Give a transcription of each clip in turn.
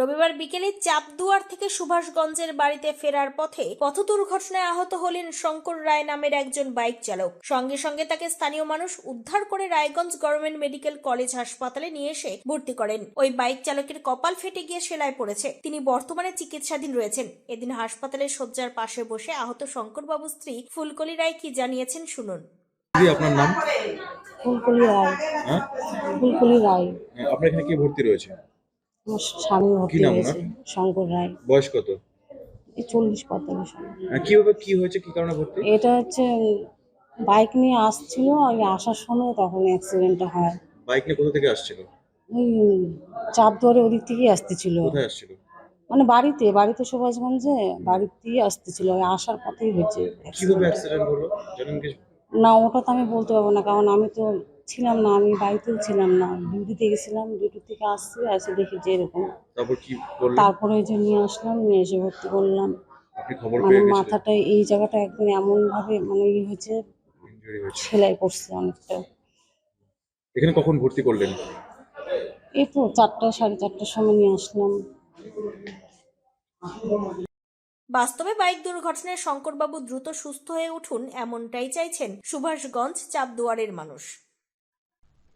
রবিবার বিকেলে চাপদুয়ার থেকে সুভাষগঞ্জের বাড়িতে ফেরার পথে পথ দুর্ঘটনায় আহত হলেন শঙ্কর রায় নামের একজন বাইক চালক। সঙ্গে সঙ্গে তাকে স্থানীয় মানুষ উদ্ধার করে রায়গঞ্জ গভর্নমেন্ট মেডিকেল কলেজ হাসপাতালে নিয়ে এসে ভর্তি করেন। ওই বাইক চালকের কপাল ফেটে গিয়ে সেলাই পড়েছে। তিনি বর্তমানে চিকিৎসাধীন রয়েছেন। এদিন হাসপাতালের শয্যার পাশে বসে আহত শঙ্করবাবু স্ত্রী ফুলকলি রায় কি জানিয়েছেন শুনুন। আপনার নাম? ফুলকলি রায়। হ্যাঁ? ফুলকলি রায়। হ্যাঁ, আপনার এখানে কি ভর্তি রয়েছে? স্বামী ভর্তি হয়েছে শঙ্কর রায়। বয়স কত? এই চল্লিশ পঁয়তাল্লিশ হ্যাঁ, কীভাবে কি হয়েছে কি কারণে ভর্তি? এটা হচ্ছে বাইক নিয়ে আসছিল আমি আসার সময় তখন অ্যাক্সিডেন্টটা হয়। বাইক নিয়ে কোথা থেকে আসছিল? ওই চাপ ধরে ওদিক থেকেই আসতেছিল। কোথায় আসছিল? মানে বাড়িতে বাড়িতে সুভাষগঞ্জে থেকে আসতেছিল ওই আসার পথেই হয়েছে কীভাবে অ্যাক্সিডেন্ট হলো? জানেন কিছু? না ওটা তো আমি বলতে পারব না কারণ আমি তো ছিলাম না আমি বাড়িতেও ছিলাম না। ডিউটিতে গেছিলাম ডিউটি থেকে আসছি এসে দেখি যে এরকম। তারপর কি বললেন? তারপরে ওই যে নিয়ে আসলাম নিয়ে এসে ভর্তি করলাম। আপনি খবর মানে পেয়ে মাথাটা এই জায়গাটা একদম এমন ভাবে মানে ই হয়েছে হয়েছে। সেলাই করছে অনেকটা। এখানে কখন ভর্তি করলেন? এই তো চারটা সাড়ে চারটার সময় নিয়ে আসলাম। বাস্তবে বাইক দুর্ঘটনায় শঙ্করবাবু দ্রুত সুস্থ হয়ে উঠুন এমনটাই চাইছেন সুভাষগঞ্জ চাপদুয়ারের মানুষ।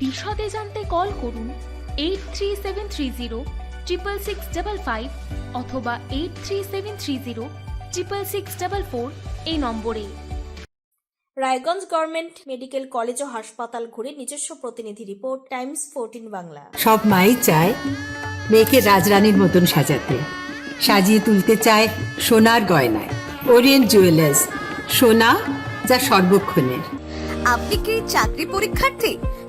বিশদে জানতে কল করুন eight three seven three zero triple six double five অথবা eight three seven three zero triple six double four এই নম্বরে। রায়গঞ্জ গভর্নমেন্ট মেডিকেল কলেজ ও হাসপাতাল ঘুরে নিজস্ব প্রতিনিধি রিপোর্ট টাইমস ফোরটিন বাংলা। সব মাই চায় মেয়েকে রাজরানীর মতন সাজাতে। সাজিয়ে তুলতে চায় সোনার গয়নায়। ওরিয়েন্ট জুয়েলার্স সোনা যা সর্বক্ষণের। আপনি কি চাকরি পরীক্ষার্থী?